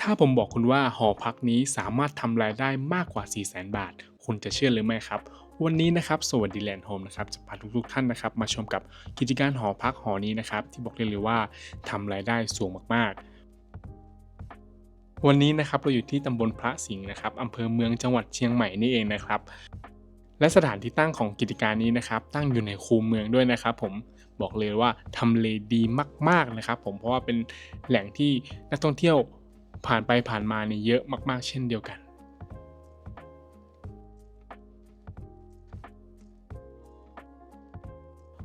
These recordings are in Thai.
ถ้าผมบอกคุณว่าหอพักนี้สามารถทำรายได้มากกว่า 4 0 0 0 0 0 บาท คุณจะเชื่อหรือไม่ครับ วันนี้นะครับสวัสดีแลนด์โฮมนะครับจะพาทุกๆท่านนะครับ มาชมกับกิจการหอพักหอนี้นะครับ ที่บอกได้เลยว่าทำรายได้สูงมากๆวันนี้นะครับเราอยู่ที่ตำบลพระสิงห์นะครับอำเภอเมืองจังหวัดเชียงใหม่นี่เองนะครับ และสถานที่ตั้งของกิจการนี้นะครับ ตั้งอยู่ในคูเมืองด้วยนะครับ ผมบอกเลยว่าทำเลดีมากๆนะครับ ผมเพราะว่าเป็นแหล่งที่นักท่องเที่ยว ผ่านไปผ่านมาเนี่ยเยอะมากๆ เช่นเดียวกัน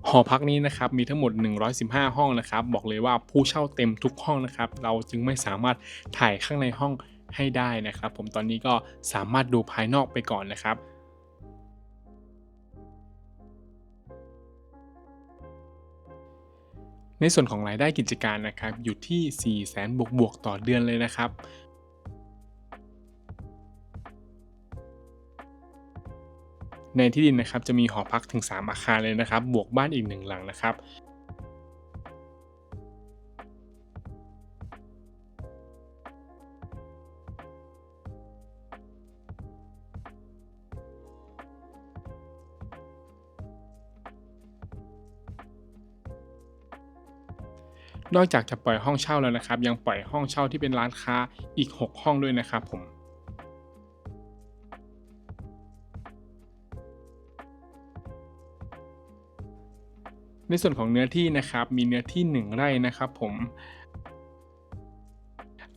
หอพักนี้นะครับมีทั้งหมด 115 ห้องนะครับ บอกเลยว่าผู้เช่าเต็มทุกห้องนะครับ เราจึงไม่สามารถถ่ายข้างในห้องให้ได้นะครับ ผมตอนนี้ก็สามารถดูภายนอกไปก่อนนะครับ ในส่วนของรายได้กิจการนะครับ อยู่ที่ 4 0 0 0 0 0บวกบวกๆต่อเดือนเลยนะครับในที่ดินนะครับจะมีหอพักถึง 3 อาคารเลยนะครับ บวกบ้านอีกหนึ่งหลังนะครับ นอกจากจะปล่อยห้องเช่าแล้วนะครับ ยังปล่อยห้องเช่าที่เป็นร้านค้าอีก 6 ห้องด้วยนะครับผมในส่วนของเนื้อที่นะครับมีเนื้อที่ 1 ไร่นะครับผม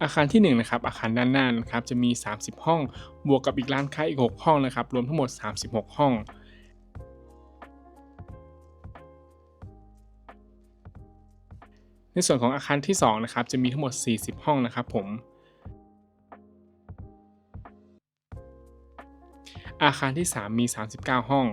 อาคารที่1นะครับอาคารด้านหน้านะครับจะมี 30 ห้อง บวกกับอีกร้านค้าอีก 6 ห้องนะครับรวมทั้งหมด 36 ห้อง ในส่วนของอาคารที่2นะครับจะมีทั้งหมด 40 ห้องนะครับผม อาคารที่ 3 มี 39 ห้อง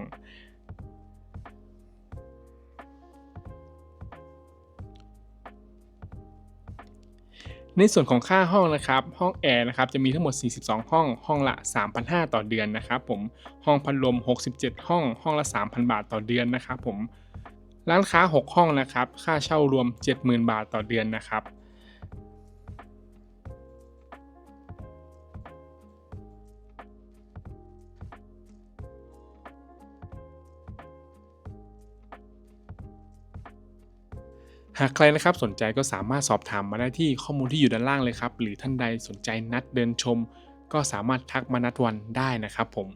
ในส่วนของค่าห้องนะครับ ห้องแอร์นะครับจะมีทั้งหมด 42 ห้อง ห้องละ 3,500 ต่อเดือนนะครับผม ห้องพัดลม 67 ห้อง ห้องละ 3,000 บาทต่อเดือนนะครับผม ร้านค้า 6 ห้องนะครับ ค่าเช่ารวม 70,000 บาทต่อเดือนนะครับ หากใครนะครับสนใจก็สามารถสอบถามมาได้ที่ข้อมูลที่อยู่ด้านล่างเลยครับ หรือท่านใดสนใจนัดเดินชม ก็สามารถทักมานัดวันได้นะครับผม